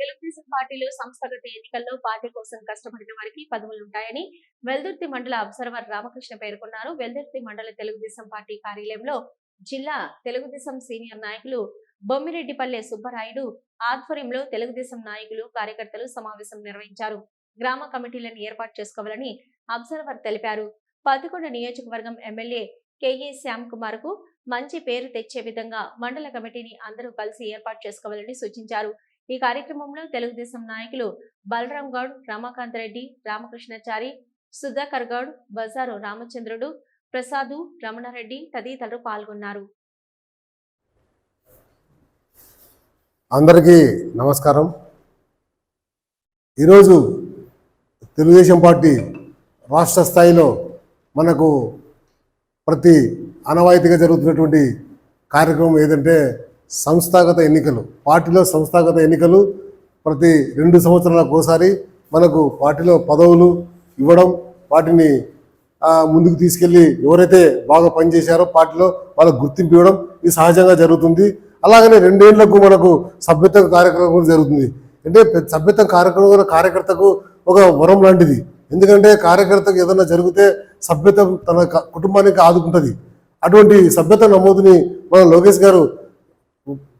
తెలుగుదేశం పార్టీలో సంస్థాగత ఎన్నికల్లో పార్టీ కోసం కష్టపడిన వారికి పదవులు ఉంటాయని వెల్దుర్తి మండల అబ్జర్వర్ రామకృష్ణ పేర్కొన్నారు. వెల్దుర్తి మండల తెలుగుదేశం పార్టీ కార్యాలయంలో జిల్లా తెలుగుదేశం సీనియర్ నాయకులు బొమ్మిరెడ్డిపల్లె సుబ్బరాయుడు ఆధ్వర్యంలో తెలుగుదేశం నాయకులు కార్యకర్తలు సమావేశం నిర్వహించారు. గ్రామ కమిటీలను ఏర్పాటు చేసుకోవాలని అబ్జర్వర్ తెలిపారు. పదకొండు నియోజకవర్గం ఎమ్మెల్యే కేఏ శ్యామ్ కుమార్కు మంచి పేరు తెచ్చే విధంగా మండల కమిటీని అందరూ కలిసి ఏర్పాటు చేసుకోవాలని సూచించారు. ఈ కార్యక్రమంలో తెలుగుదేశం నాయకులు బలరాం గౌడ్ రమాకాంత్ రెడ్డి రామకృష్ణాచారి సుధాకర్ గౌడ్ బజారు రామచంద్రుడు ప్రసాదు రమణారెడ్డి తదితరులు పాల్గొన్నారు. అందరికీ నమస్కారం. ఈరోజు తెలుగుదేశం పార్టీ రాష్ట్ర స్థాయిలో మనకు ప్రతి అనవాయితీగా జరుగుతున్నటువంటి కార్యక్రమం ఏదంటే సంస్థాగత ఎన్నికలు పార్టీలో సంస్థాగత ఎన్నికలు ప్రతి రెండు సంవత్సరాలకు ఒకసారి మనకు పార్టీలో పదవులు ఇవ్వడం వాటిని ముందుకు తీసుకెళ్ళి ఎవరైతే బాగా పనిచేశారో పార్టీలో వాళ్ళకు గుర్తింపు ఇవ్వడం ఇది సహజంగా జరుగుతుంది. అలాగనే రెండేళ్ళకు మనకు సభ్యత్వ కార్యక్రమం కూడా జరుగుతుంది. అంటే పెద్ద సభ్యత్వ కార్యక్రమం కార్యకర్తకు ఒక వరం లాంటిది. ఎందుకంటే కార్యకర్తకు ఏదైనా జరిగితే సభ్యత తన కుటుంబానికి ఆదుకుంటుంది. అటువంటి సభ్యత నమోదుని మన లోకేష్ గారు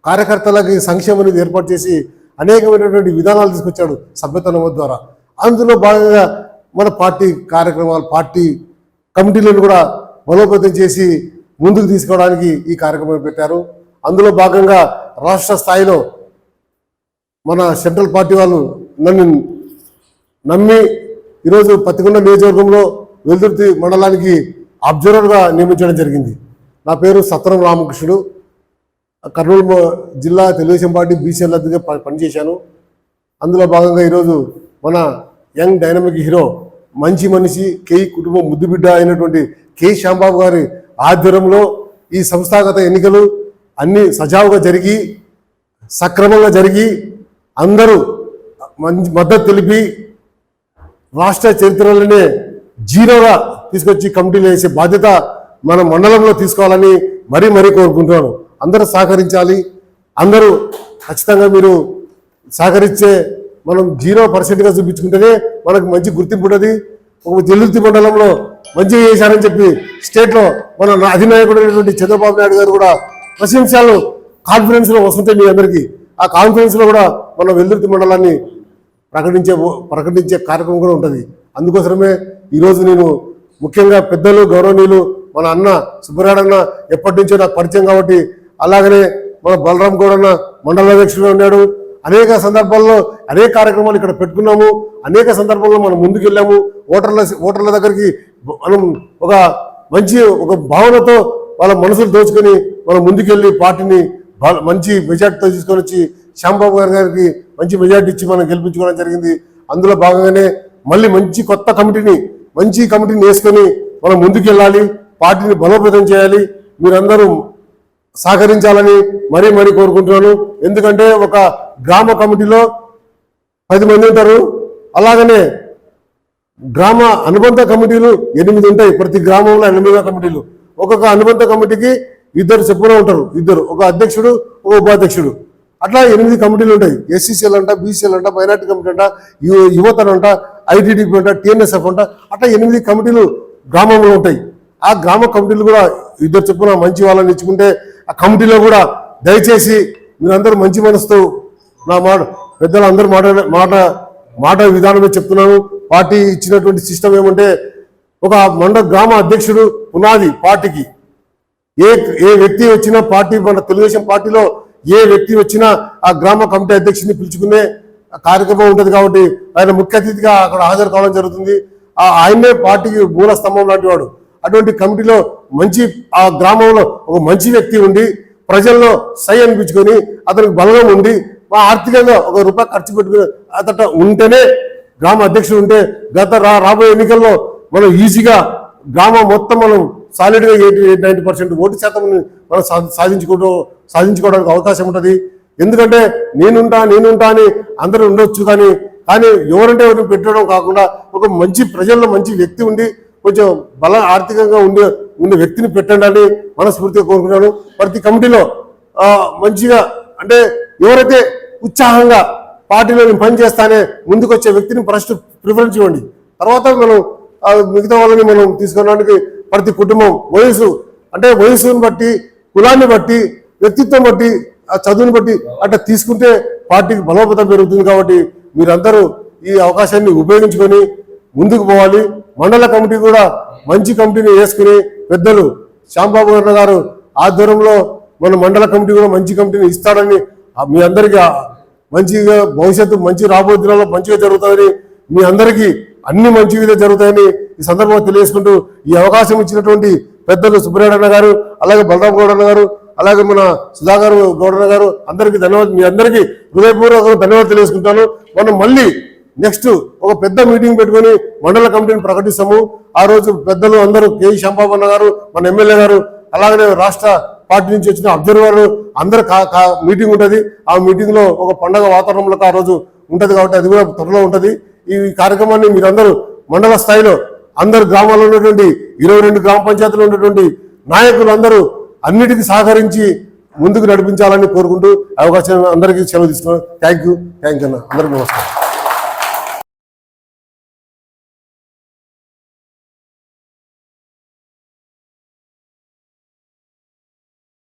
కార్యకర్తలకి సంక్షేమం అనేది ఏర్పాటు చేసి అనేకమైనటువంటి విధానాలు తీసుకొచ్చాడు సభ్యత ద్వారా. అందులో భాగంగా మన పార్టీ కార్యక్రమాలు పార్టీ కమిటీలను కూడా బలోపేతం చేసి ముందుకు తీసుకోవడానికి ఈ కార్యక్రమం పెట్టారు. అందులో భాగంగా రాష్ట్ర స్థాయిలో మన సెంట్రల్ పార్టీ వాళ్ళు నన్ను నమ్మి ఈరోజు పత్తికొండ నియోజకవర్గంలో వెల్దుర్తి మండలానికి అబ్జర్వర్గా నియమించడం జరిగింది. నా పేరు సత్రం రామకృష్ణుడు. కర్నూలు జిల్లా తెలుగుదేశం పార్టీ బీసీ అధ్యక్షుడిగా పనిచేశాను. అందులో భాగంగా ఈరోజు మన యంగ్ డైనమిక్ హీరో మంచి మనిషి కేయి కుటుంబం ముద్దుబిడ్డ అయినటువంటి కె శ్యాంబాబు గారి ఆధ్వర్యంలో ఈ సంస్థాగత ఎన్నికలు అన్ని సజావుగా జరిగి సక్రమంగా జరిగి అందరూ మద్దతు తెలిపి రాష్ట్ర చరిత్రలోనే జీరోగా తీసుకొచ్చి కమిటీలు వేసే బాధ్యత మన మండలంలో తీసుకోవాలని మరీ మరీ కోరుకుంటున్నాను. అందరూ సహకరించాలి. అందరూ ఖచ్చితంగా మీరు సహకరించే మనం జీరో పర్సెంట్గా చూపించుకుంటేనే మనకు మంచి గుర్తింపు ఉంటుంది. ఒక తెలుగుతి మండలంలో మంచిగా చేశారని చెప్పి స్టేట్లో మన అధినాయకుడు అయినటువంటి చంద్రబాబు నాయుడు గారు కూడా ప్రశంసాలు కాన్ఫిడెన్స్లో వస్తుంటాయి మీ అందరికీ. ఆ కాన్ఫిడెన్స్లో కూడా మన వెల్లుర్తి మండలాన్ని ప్రకటించే ప్రకటించే కార్యక్రమం కూడా ఉంటుంది. అందుకోసమే ఈరోజు నేను ముఖ్యంగా పెద్దలు గౌరవనీయులు మన అన్న సుబ్బరాడన్న ఎప్పటి నుంచో నాకు పరిచయం కాబట్టి అలాగనే మన బలరాం గౌడ్ అన్న మండల అధ్యక్షుడు ఉన్నాడు అనేక సందర్భాల్లో అనేక కార్యక్రమాలు ఇక్కడ పెట్టుకున్నాము. అనేక సందర్భాల్లో మనం ముందుకెళ్ళాము. ఓటర్ల ఓటర్ల దగ్గరికి మనం ఒక మంచి ఒక భావనతో వాళ్ళ మనసులు దోచుకొని మనం ముందుకెళ్ళి పార్టీని మంచి మెజార్టీతో తీసుకొని వచ్చి శ్యాంబాబు గారి గారికి మంచి మెజార్టీ ఇచ్చి మనం గెలిపించుకోవడం జరిగింది. అందులో భాగంగానే మళ్ళీ మంచి కొత్త కమిటీని మంచి కమిటీని వేసుకొని మనం ముందుకెళ్ళాలి. పార్టీని బలోపేతం చేయాలి. మీరందరూ సహకరించాలని మరీ మరీ కోరుకుంటున్నాను. ఎందుకంటే ఒక గ్రామ కమిటీలో పది మంది ఉంటారు. అలాగనే గ్రామ అనుబంధ కమిటీలు ఎనిమిది ఉంటాయి. ప్రతి గ్రామంలో ఎనిమిది కమిటీలు. ఒక్కొక్క అనుబంధ కమిటీకి ఇద్దరు చెప్పున ఉంటారు. ఇద్దరు. ఒక అధ్యక్షుడు ఒక ఉపాధ్యక్షుడు. అట్లా ఎనిమిది కమిటీలు ఉంటాయి. ఎస్సీసీఎల్ అంట బీసీఎల్ అంట మైనార్టీ కమిటీ అంట యు- యువతను అంట ఐటీడీపీ అంట టీఎన్ఎస్ఎఫ్ అంట. అట్లా ఎనిమిది కమిటీలు గ్రామంలో ఉంటాయి. ఆ గ్రామ కమిటీలు కూడా ఇద్దరు చెప్పున మంచి వాళ్ళని ఇచ్చుకుంటే ఆ కమిటీలో కూడా దయచేసి మీరందరూ మంచి మనసుతో నా మాట పెద్దలు అందరూ మాట మాట మాట విధానమే చెప్తున్నాను. పార్టీ ఇచ్చినటువంటి సిస్టమ్ ఏమంటే ఒక మండ గ్రామ అధ్యక్షుడు పునాది పార్టీకి. ఏ ఏ వ్యక్తి వచ్చినా పార్టీ మన తెలుగుదేశం పార్టీలో ఏ వ్యక్తి వచ్చినా ఆ గ్రామ కమిటీ అధ్యక్షుడిని పిలుచుకునే కార్యక్రమం ఉంటుంది కాబట్టి ఆయన ముఖ్య అతిథిగా అక్కడ హాజరు కావడం జరుగుతుంది. ఆ పార్టీకి మూల స్తంభం లాంటి వాడు. అటువంటి కమిటీలో మంచి ఆ గ్రామంలో ఒక మంచి వ్యక్తి ఉండి ప్రజల్లో సై అనిపించుకొని అతనికి బలగం ఉండి ఆర్థికంగా ఒక రూపాయి ఖర్చు పెట్టుకుని అతట ఉంటేనే గ్రామ అధ్యక్షుడు ఉంటే గత రా రాబోయే ఎన్నికల్లో మనం ఈజీగా గ్రామం మొత్తం మనం సాలిడ్గా eighty eight ninety percent vote శాతం మనం సా- సాధించుకోవడం సాధించుకోవడానికి అవకాశం ఉంటుంది. ఎందుకంటే నేనుంటా నేనుంటా అని అందరూ ఉండొచ్చు కానీ కానీ ఎవరంటే ఎవరిని పెట్టడం కాకుండా ఒక మంచి ప్రజల్లో మంచి వ్యక్తి ఉండి కొంచెం బల ఆర్థికంగా ఉండే ఉండే వ్యక్తిని పెట్టండి అని మనస్ఫూర్తిగా కోరుకున్నాను ప్రతి కమిటీలో మంచిగా అంటే ఎవరైతే ఉత్సాహంగా పార్టీలో నేను పని చేస్తానే ముందుకొచ్చే వ్యక్తిని ఫస్ట్ ప్రిఫరెన్స్ ఇవ్వండి. తర్వాత మనం మిగతా వాళ్ళని మనం తీసుకోవడానికి ప్రతి కుటుంబం వయసు అంటే వయసుని బట్టి కులాన్ని బట్టి వ్యక్తిత్వం బట్టి ఆ చదువుని బట్టి అట్లా తీసుకుంటే పార్టీకి బలోపేతం పెరుగుతుంది కాబట్టి మీరందరూ ఈ అవకాశాన్ని ఉపయోగించుకొని ముందుకు పోవాలి. మండల కమిటీ కూడా మంచి కమిటీని వేసుకుని పెద్దలు శ్యాంబాబు గారు ఆధ్వర్యంలో మన మండల కమిటీ కూడా మంచి కమిటీని ఇస్తాడని మీ అందరికీ మంచిగా భవిష్యత్తు మంచి రాబోయే దినాల్లో మంచిగా జరుగుతుందని మీ అందరికీ అన్ని మంచిగా జరుగుతాయని ఈ సందర్భంగా తెలియజేసుకుంటూ ఈ అవకాశం ఇచ్చినటువంటి పెద్దలు సుబ్రహ్మణ్య గారు అలాగే బలరాం గౌడన్న గారు అలాగే మన సుధాకర్ గౌడన్న గారు అందరికీ ధన్యవాదాలు. మీ అందరికీ హృదయపూర్వక ధన్యవాదాలు తెలియజేసుకుంటాను. మనం మళ్ళీ నెక్స్ట్ ఒక పెద్ద మీటింగ్ పెట్టుకొని మండల కమిటీని ప్రకటిస్తాము. ఆ రోజు పెద్దలు అందరూ కేవి శంబాబు గారు మన ఎమ్మెల్యే గారు అలాగనే రాష్ట్ర పార్టీ నుంచి వచ్చిన అబ్జర్వర్ అందరు కా- కా- మీటింగ్ ఉంటుంది. ఆ మీటింగ్లో ఒక పండగ వాతావరణంలో ఆ రోజు ఉంటుంది కాబట్టి అది కూడా త్వరలో ఉంటుంది. ఈ కార్యక్రమాన్ని మీరందరూ మండల స్థాయిలో అందరు గ్రామాల్లో ఉన్నటువంటి ఇరవై రెండు గ్రామ పంచాయతీలో ఉన్నటువంటి నాయకులు అందరూ అన్నిటికీ సహకరించి ముందుకు నడిపించాలని కోరుకుంటూ అవకాశం అందరికీ సెలవు తీసుకున్నాను. థ్యాంక్ యూ థ్యాంక్ యూ అన్న. అందరికీ నమస్కారం.